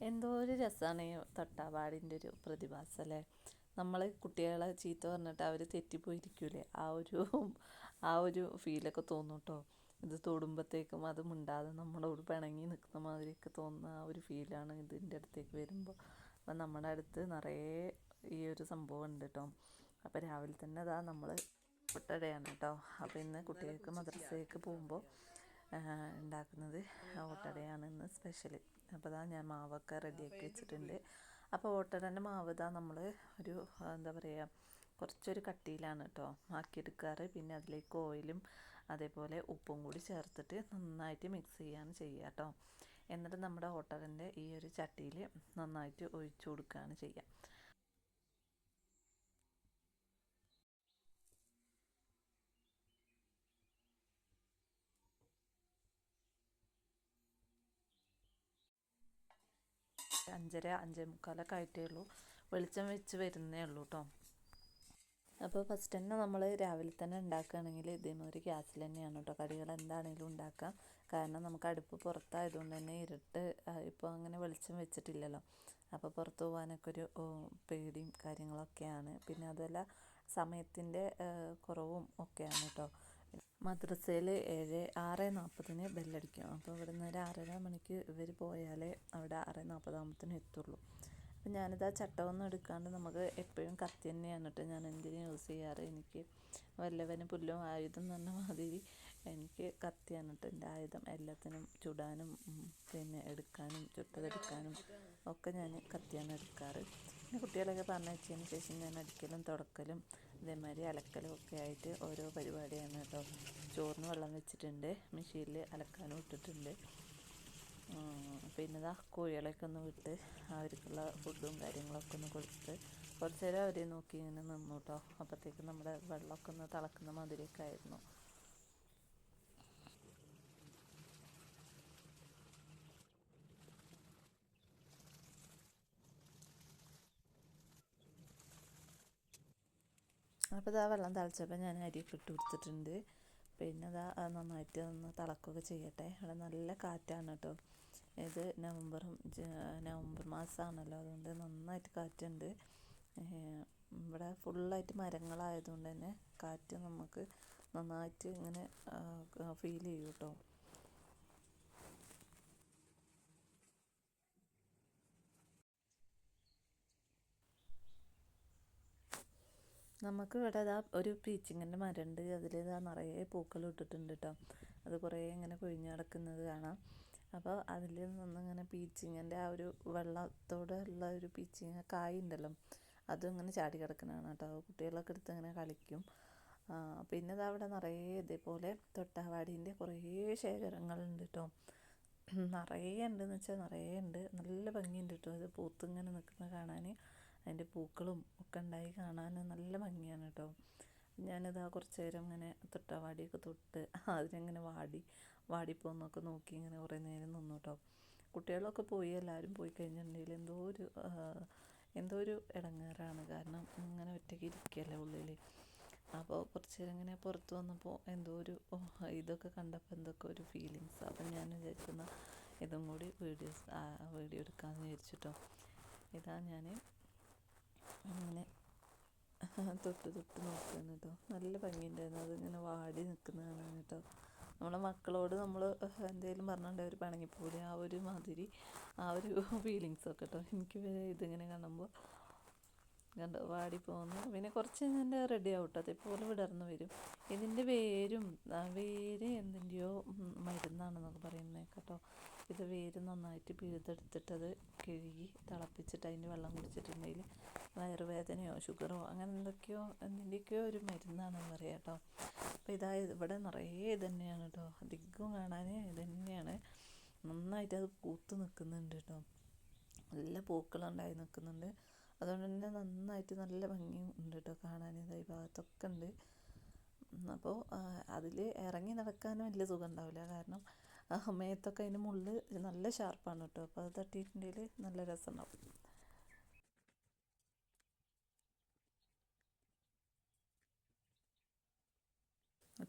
എന്തോ ഒരു രസമാണ് ഈ തൊട്ടാവാടിന്റെ ഒരു പ്രതിഭാസം അല്ലേ നമ്മൾ കുട്ടികളെ ചീത്ത പറഞ്ഞിട്ട് അവർ തെറ്റിപ്പോയിരിക്കൂലേ? ആ ഒരു ആ ഒരു ഫീലൊക്കെ തോന്നും കേട്ടോ ഇത് തൊടുമ്പോഴത്തേക്കും അത് മിണ്ടാതെ നമ്മളോട് പിണങ്ങി നിൽക്കുന്ന മാതിരിയൊക്കെ തോന്നുന്ന ആ ഒരു ഫീലാണ് ഇതിന്റെ അടുത്തേക്ക് വരുമ്പോൾ അപ്പം നമ്മുടെ അടുത്ത് നിറയെ ഈ ഒരു സംഭവം ഉണ്ട് കേട്ടോ അപ്പോൾ രാവിലെ തന്നെ അതാ നമ്മൾ ഒട്ടടയാണ് കേട്ടോ അപ്പോൾ ഇന്ന് കുട്ടികൾക്ക് മദ്രസയ്ക്ക് പോകുമ്പോൾ ഉണ്ടാക്കുന്നത് ഓട്ടടയാണ് ഇന്ന് സ്പെഷ്യൽ അപ്പോൾ ഇതാ ഞാൻ മാവൊക്കെ റെഡിയാക്കി വെച്ചിട്ടുണ്ട്. അപ്പോൾ ഓട്ടടന്റെ മാവ് ഇതാ നമ്മൾ ഒരു എന്താ പറയുക കുറച്ചൊരു കട്ടിയിലാണ് കേട്ടോ ആക്കിയെടുക്കാറ്. പിന്നെ അതിലേക്ക് ഓയിലും അതേപോലെ ഉപ്പും കൂടി ചേർത്തിട്ട് നന്നായിട്ട് മിക്സ് ചെയ്യാണ് ചെയ്യുക കേട്ടോ. എന്നിട്ട് നമ്മുടെ ഓട്ടറിന്റെ ഈ ഒരു ചട്ടിയിൽ നന്നായിട്ട് ഒഴിച്ചു കൊടുക്കുകയാണ് ചെയ്യുക. അഞ്ചര അഞ്ചേ മുക്കാലൊക്കെ ആയിട്ടേ ഉള്ളൂ. വെളിച്ചം വെച്ച് വരുന്നേ ഉള്ളൂ കേട്ടോ അപ്പോൾ ഫസ്റ്റ് തന്നെ നമ്മൾ രാവിലെ തന്നെ ഉണ്ടാക്കുകയാണെങ്കിൽ ഇതേമാതിരി ഗ്യാസിൽ തന്നെയാണ് കേട്ടോ കടികൾ എന്താണെങ്കിലും ഉണ്ടാക്കാം. കാരണം നമുക്ക് അടുപ്പ് പുറത്തായതുകൊണ്ട് തന്നെ ഇരുട്ട് ഇപ്പോൾ അങ്ങനെ വെളിച്ചം വെച്ചിട്ടില്ലല്ലോ. അപ്പോൾ പുറത്ത് പോകാനൊക്കെ ഒരു പേടിയും കാര്യങ്ങളൊക്കെയാണ്. പിന്നെ അതുമല്ല സമയത്തിന്റെ കുറവും ഒക്കെയാണ് കേട്ടോ മദ്രസയിൽ ഏഴ് ആറ് നാൽപ്പതിന് ബെല്ലടിക്കും അപ്പോൾ ഇവിടെ നിന്ന് ഒരു ആറര മണിക്ക് ഇവർ പോയാലേ അവിടെ ആറ് നാൽപ്പതാകുമ്പത്തിന് എത്തുള്ളൂ. അപ്പം ഞാനിത് ആ ചട്ടമൊന്നും എടുക്കാണ്ട് നമുക്ക് എപ്പോഴും കത്തി തന്നെയാണ് കേട്ടോ ഞാൻ എന്തിനും യൂസ് ചെയ്യാറ്. എനിക്ക് വല്ലവനും പുല്ലും ആയുധം എന്ന് പറഞ്ഞ മാതിരി എനിക്ക് കത്തിയാണ് കേട്ടോ എന്റെ ആയുധം. എല്ലാത്തിനും ചുടാനും പിന്നെ എടുക്കാനും ചുട്ടതെടുക്കാനും ഒക്കെ ഞാൻ കത്തിയാണ് എടുക്കാറ്. പിന്നെ കുട്ടികളൊക്കെ പറഞ്ഞയച്ചതിന് ശേഷം ഞാൻ അടിക്കലും തുടക്കലും ഇതേമാതിരി അലക്കലും ഒക്കെ ആയിട്ട് ഓരോ പരിപാടിയാണ് കേട്ടോ. ചോറിന് വെള്ളം വെച്ചിട്ടുണ്ട് മെഷീനിൽ അലക്കാനും ഇട്ടിട്ടുണ്ട്. പിന്നെ ഇതാ കോഴികളെയൊക്കെ ഒന്ന് വിട്ട് അവർക്കുള്ള ഫുഡും കാര്യങ്ങളൊക്കെ ഒന്ന് കൊടുത്ത് കുറച്ച് നേരം അവരെ നോക്കി ഇങ്ങനെ നിന്നു കേട്ടോ. അപ്പോഴത്തേക്കും നമ്മുടെ വെള്ളമൊക്കെ ഒന്ന് തിളക്കുന്ന മാതിരിയൊക്കെ ആയിരുന്നു. അപ്പോൾ ഇതാ വെള്ളം തിളച്ചപ്പോൾ ഞാൻ അരിയൊക്കെ ഇട്ട് കൊടുത്തിട്ടുണ്ട്. പിന്നെ അതാ നന്നായിട്ട് ഒന്ന് തിളക്കുകയൊക്കെ ചെയ്യട്ടെ. ഇവിടെ നല്ല കാറ്റാണ് കേട്ടോ ഇത് നവംബറും നവംബർ മാസമാണല്ലോ അതുകൊണ്ട് നന്നായിട്ട് കാറ്റുണ്ട്. ഇവിടെ ഫുള്ളായിട്ട് മരങ്ങളായതുകൊണ്ട് തന്നെ കാറ്റ് നമുക്ക് നന്നായിട്ട് ഇങ്ങനെ ഫീൽ ചെയ്യും കേട്ടോ നമുക്ക് ഇവിടെ ഇതാ ഒരു പീച്ചിങ്ങിന്റെ മരമുണ്ട് അതിൽ ഇതാ നിറയെ പൂക്കൾ ഇട്ടിട്ടുണ്ട് കേട്ടോ അത് കുറേ ഇങ്ങനെ കൊഴിഞ്ഞ് കിടക്കുന്നത് കാണാം. അപ്പോൾ അതിൽ നിന്നിങ്ങനെ പീച്ചിങ്ങിന്റെ ആ ഒരു വെള്ളത്തോടെ ഉള്ള ഒരു പീച്ചിങ്ങ കായ ഉണ്ടല്ലോ. അതും ഇങ്ങനെ ചാടി കിടക്കുന്നതാണ് കേട്ടോ കുട്ടികളൊക്കെ എടുത്ത് ഇങ്ങനെ കളിക്കും. പിന്നെ ഇത് അവിടെ നിറയെ ഇതേപോലെ തൊട്ടാവാടീന്റെ കുറേ ശേഖരങ്ങളുണ്ട് കേട്ടോ നിറയെ ഉണ്ടെന്ന് വെച്ചാൽ നിറയെ ഉണ്ട്. നല്ല ഭംഗിയുണ്ട് കേട്ടോ ഇത് പൂത്തിങ്ങനെ നിൽക്കുന്നത് കാണാൻ. അതിന്റെ പൂക്കളും ഒക്കെ ഉണ്ടായി കാണാൻ നല്ല ഭംഗിയാണ് കേട്ടോ. ഞാനിതാ കുറച്ച് നേരം ഇങ്ങനെ തൊട്ടാവാടിയൊക്കെ തൊട്ട് അതിനങ്ങനെ വാടി വാടിപ്പോന്നൊക്കെ നോക്കി ഇങ്ങനെ കുറേ നേരം നിന്നു കേട്ടോ. കുട്ടികളൊക്കെ പോയി എല്ലാവരും പോയി കഴിഞ്ഞിട്ടുണ്ടെങ്കിൽ എന്തോ ഒരു എന്തോ ഒരു ഇടങ്ങേറാണ്. കാരണം ഇങ്ങനെ ഒറ്റയ്ക്ക് ഇരിക്കുകയല്ലേ ഉള്ളിൽ അപ്പോൾ കുറച്ച് നേരം ഇങ്ങനെ പുറത്ത് വന്നപ്പോൾ എന്തോ ഒരു ഇതൊക്കെ കണ്ടപ്പോൾ എന്തൊക്കെ ഒരു ഫീലിങ്സ് അപ്പം ഞാൻ വിചാരിക്കുന്ന ഇതും കൂടി വീഡിയോസ് വീഡിയോ എടുക്കാമെന്ന് വിചാരിച്ചിട്ടോ. ഇതാ ഞാൻ അങ്ങനെ. തൊട്ട് തൊട്ട് നോക്കുകയാണ് കേട്ടോ നല്ല ഭംഗിയുണ്ടായിരുന്നു. അതിങ്ങനെ വാടി നിൽക്കുന്നതാണ് കേട്ടോ നമ്മളെ മക്കളോട് നമ്മൾ എന്തെങ്കിലും പറഞ്ഞിട്ടുണ്ടെങ്കിൽ അവർ പിണങ്ങിപ്പോലെ ആ ഒരു മാതിരി ആ ഒരു ഫീലിങ്സൊക്കെ കേട്ടോ എനിക്ക് ഇതിങ്ങനെ കാണുമ്പോൾ കണ്ടോ വാടി പോകുന്നു. പിന്നെ കുറച്ച് എന്റെ റെഡി ആവട്ടോ. അതേപോലെ വിടർന്ന് വരും. ഇതിന്റെ വേരും വേര് എന്തിന്റെയോ മരുന്നാണെന്നൊക്കെ പറയുന്നത് കേട്ടോ ഇത് വേര് നന്നായിട്ട് പിഴുതെടുത്തിട്ടത് കഴുകി തിളപ്പിച്ചിട്ട് അതിന്റെ വെള്ളം കുടിച്ചിട്ടുണ്ടെങ്കിൽ വയറുവേദനയോ ഷുഗറോ അങ്ങനെ എന്തൊക്കെയോ എന്തിന്റെയൊക്കെയോ ഒരു മരുന്നാണെന്ന് പറയാം കേട്ടോ. അപ്പോൾ ഇതാ ഇവിടെ നിറയെ ഇത് തന്നെയാണ് കേട്ടോ. അധികം കാണാൻ ഇത് തന്നെയാണ് നന്നായിട്ട് അത് പൂത്ത് നിൽക്കുന്നുണ്ട് കേട്ടോ. നല്ല പൂക്കളുണ്ടായി നിൽക്കുന്നുണ്ട്. അതുകൊണ്ട് തന്നെ നന്നായിട്ട് നല്ല ഭംഗി ഉണ്ട് കേട്ടോ കാണാൻ. ഈ ഭാഗത്തൊക്കെ ഉണ്ട്. അപ്പോൾ അതിൽ ഇറങ്ങി നടക്കാനും വലിയ സുഖം ഉണ്ടാവില്ല. കാരണം മേത്തൊക്കെ അതിന് മുള്ള് നല്ല ഷാർപ്പാണ് കേട്ടോ. അപ്പോൾ അത് തട്ടിയിട്ടുണ്ടെങ്കിൽ നല്ല രസമുണ്ടാവും.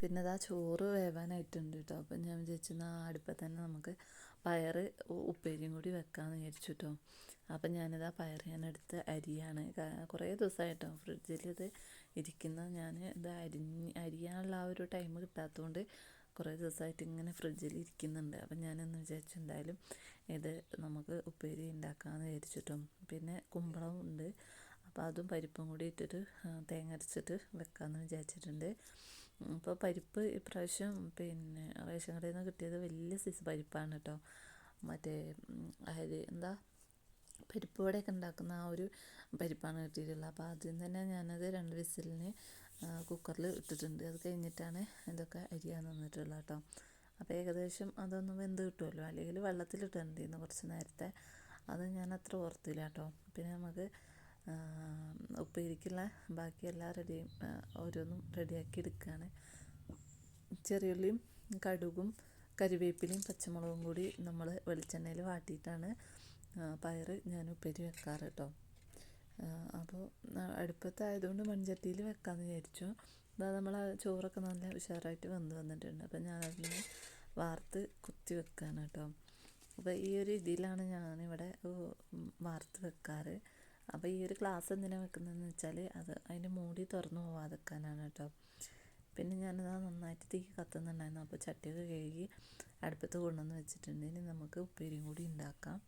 പിന്നെ അതാ ചോറ് വേവാനായിട്ടുണ്ട് കേട്ടോ അപ്പം ഞാൻ വിചാരിച്ചു ആ അടുപ്പത്ത് തന്നെ നമുക്ക് പയർ ഉപ്പേരിയും കൂടി വെക്കാമെന്ന് വിചാരിച്ചു കേട്ടോ അപ്പം ഞാനിതാ പയർ ഞാൻ എടുത്ത് അരിയാണ്. കുറേ ദിവസമായിട്ടോ ഫ്രിഡ്ജിൽ ഇത് ഇരിക്കുന്ന. ഞാൻ ഇത് അരിഞ്ഞ് അരിയാനുള്ള ആ ഒരു ടൈം കിട്ടാത്തതുകൊണ്ട് കുറേ ദിവസമായിട്ട് ഇങ്ങനെ ഫ്രിഡ്ജിൽ ഇരിക്കുന്നുണ്ട്. അപ്പം ഞാനെന്ന് വിചാരിച്ചു എന്തായാലും ഇത് നമുക്ക് ഉപ്പേരി ഉണ്ടാക്കാമെന്ന് വിചാരിച്ചിട്ടോ പിന്നെ കുമ്പളം ഉണ്ട്. അപ്പോൾ അതും പരിപ്പും കൂടി ഇട്ടിട്ട് തേങ്ങ അരച്ചിട്ട് വെക്കാമെന്ന് വിചാരിച്ചിട്ടുണ്ട്. അപ്പോൾ പരിപ്പ് ഇപ്രാവശ്യം പിന്നെ റേഷൻ കടയിൽ നിന്ന് കിട്ടിയത് വലിയ സൈസ് പരിപ്പാണ് കേട്ടോ മറ്റേ അരി എന്താ പരിപ്പ് വടയൊക്കെ ഉണ്ടാക്കുന്ന ആ ഒരു പരിപ്പാണ് കിട്ടിയിട്ടുള്ളത്. അപ്പോൾ ആദ്യം തന്നെ ഞാനത് രണ്ട് വിസിലിന് കുക്കറിൽ ഇട്ടിട്ടുണ്ട്. അത് കഴിഞ്ഞിട്ടാണ് ഇതൊക്കെ അരിയാൻ തന്നിട്ടുള്ളത് കേട്ടോ അപ്പോൾ ഏകദേശം അതൊന്ന് വെന്ത് കിട്ടുമല്ലോ? അല്ലെങ്കിൽ വെള്ളത്തിലിട്ടുണ്ടായിരുന്നു കുറച്ച് നേരത്തെ? അത് ഞാൻ അത്ര ഓർത്തില്ല കേട്ടോ പിന്നെ നമുക്ക് ഉപ്പേരിക്കുള്ള ബാക്കിയെല്ലാം റെഡി ഓരോന്നും റെഡിയാക്കി എടുക്കുകയാണ് ചെറിയുള്ളിയും കടുകും കരിവേപ്പിലയും പച്ചമുളകും കൂടി നമ്മൾ വെളിച്ചെണ്ണയിൽ വാട്ടിയിട്ടാണ് പയർ ഞാൻ ഉപ്പേരി വെക്കാറ് കേട്ടോ അപ്പോൾ അടുപ്പത്തായതുകൊണ്ട് മൺചട്ടിയിൽ വെക്കാമെന്ന് വിചാരിച്ചു. അതാ നമ്മൾ ചോറൊക്കെ നല്ല ഉഷാറായിട്ട് വന്ന് വന്നിട്ടുണ്ട്. അപ്പോൾ ഞാനതിന് വാർത്ത് കുത്തി വെക്കുകയാണ് കേട്ടോ അപ്പോൾ ഈ ഒരു ഇതിലാണ് ഞാനിവിടെ വാർത്ത് വെക്കാറ്. അപ്പോൾ ഈ ഒരു ക്ലാസ് എന്തിനാണ് വെക്കുന്നതെന്ന് വെച്ചാൽ അത് അതിന്റെ മൂടി തുറന്നു പോവാതിരിക്കാനാണ് കേട്ടോ. പിന്നെ ഞാനത് നന്നായിട്ട് തീ കത്തുന്നുണ്ടായിരുന്നു. അപ്പോൾ ചട്ടിയൊക്കെ കഴുകി അടുപ്പത്ത് കൊണ്ടുവന്ന് വെച്ചിട്ടുണ്ട്. ഇനി നമുക്ക് ഉപ്പേരിയും കൂടി ഉണ്ടാക്കാം.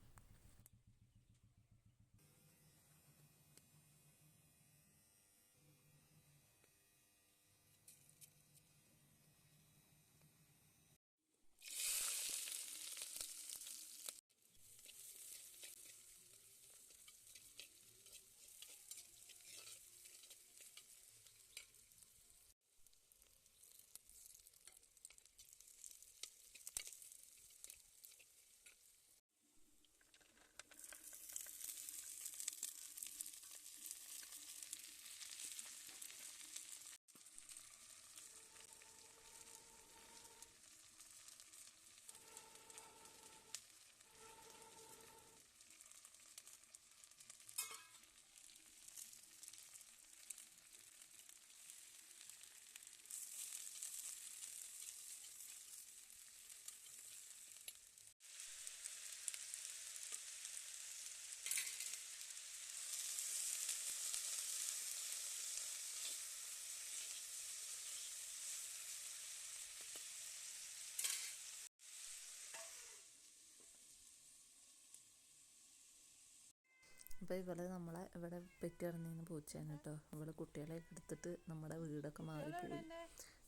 അപ്പോൾ ഇവൾ നമ്മളെ ഇവിടെ പെറ്റി കിടന്നിരുന്ന പൂച്ചയാണ് കേട്ടോ. ഇവളെ കുട്ടികളെ എടുത്തിട്ട് നമ്മുടെ വീടൊക്കെ മാറിപ്പോയി.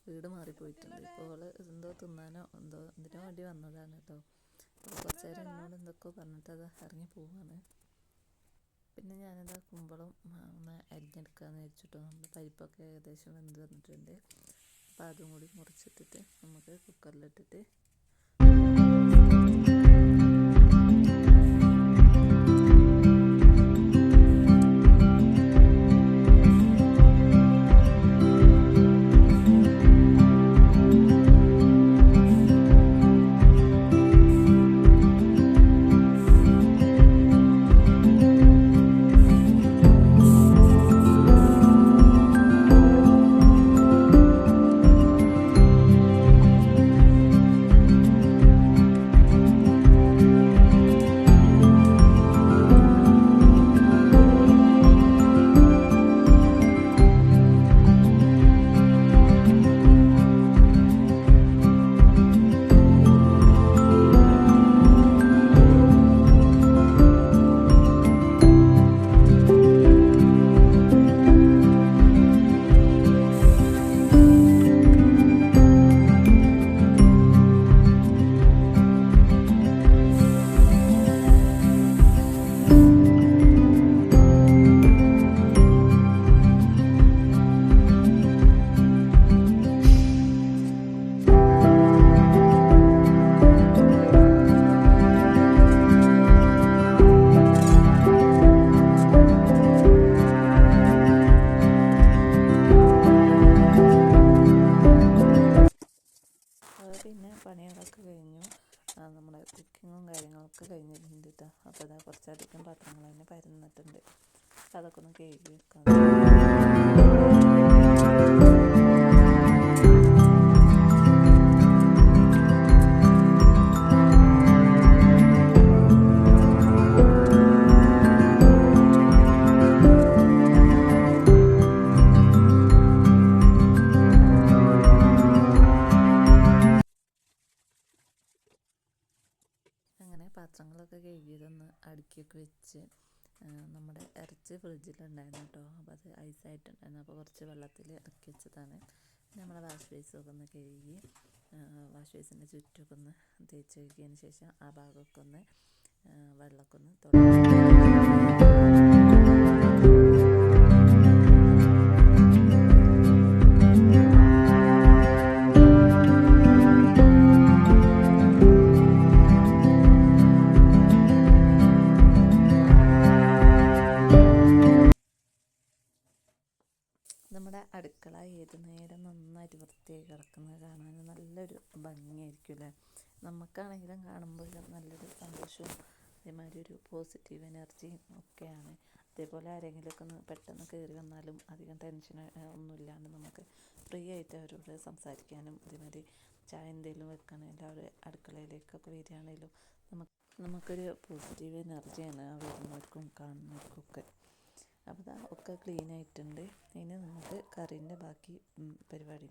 വീട് മാറിപ്പോയിട്ടുണ്ട്. ഇപ്പോൾ അവൾ എന്തോ തിന്നാനോ എന്തോ എന്തിനോ വേണ്ടി വന്നതാണ് കേട്ടോ. അപ്പോൾ കുറച്ച് നേരം എന്നോട് എന്തൊക്കെ പറഞ്ഞിട്ട് അത് ഇറങ്ങി പോവാണ്. പിന്നെ ഞാനിതാ കുമ്പളം ഒന്ന് അരിഞ്ഞെടുക്കാമെന്ന് വെച്ചിട്ടോ നമ്മുടെ പരിപ്പൊക്കെ ഏകദേശം വെന്ത് വന്നിട്ടുണ്ട്. അപ്പോൾ അതും കൂടി മുറിച്ചിട്ടിട്ട് നമുക്ക് കുക്കറിലിട്ടിട്ട് കഴിഞ്ഞിട്ടുണ്ട് കേട്ടോ അപ്പോൾ അതാ കുറച്ചധികം പാത്രങ്ങൾ അതിന് പരന്നിട്ടുണ്ട്. അതൊക്കെ ഒന്ന് കഴുകി വെക്കാം. വെള്ളത്തിൽ ഇറക്കി വെച്ചതാണ്. നമ്മൾ വാഷ് ബേസൊക്കെ ഒന്ന് കഴുകി വാഷ് ബേസിന്റെ ചുറ്റുമൊക്കെ ഒന്ന് തേച്ച് കഴുകിയതിന് ശേഷം ആ ഭാഗമൊക്കെ ഒന്ന് വെള്ളമൊക്കെ ഒന്ന് തുടങ്ങി അടുക്കള ഏത് നേരം നന്നായിട്ട് വൃത്തിയായി കിടക്കുന്നത് കാണാൻ നല്ലൊരു ഭംഗിയായിരിക്കും അല്ലേ നമുക്കാണെങ്കിലും കാണുമ്പോൾ നല്ലൊരു സന്തോഷവും അതേമാതിരി ഒരു പോസിറ്റീവ് എനർജിയും ഒക്കെയാണ്. അതേപോലെ ആരെങ്കിലുമൊക്കെ ഒന്ന് പെട്ടെന്ന് കയറി വന്നാലും അധികം ടെൻഷൻ ഒന്നുമില്ലാണ്ട് നമുക്ക് ഫ്രീ ആയിട്ട് അവരോട് സംസാരിക്കാനും അതേമാതിരി ചായ എന്തെങ്കിലും വെക്കണമെങ്കിൽ അവർ അടുക്കളയിലേക്കൊക്കെ വരികയാണെങ്കിലും നമുക്ക് നമുക്കൊരു പോസിറ്റീവ് എനർജിയാണ് വരുന്നവർക്കും കാണുന്നവർക്കും ഒക്കെ അപ്പോൾ ഒക്കെ ക്ലീൻ ആയിട്ടുണ്ട്. ഇനി നമുക്ക് കറീന്റെ ബാക്കി പരിപാടി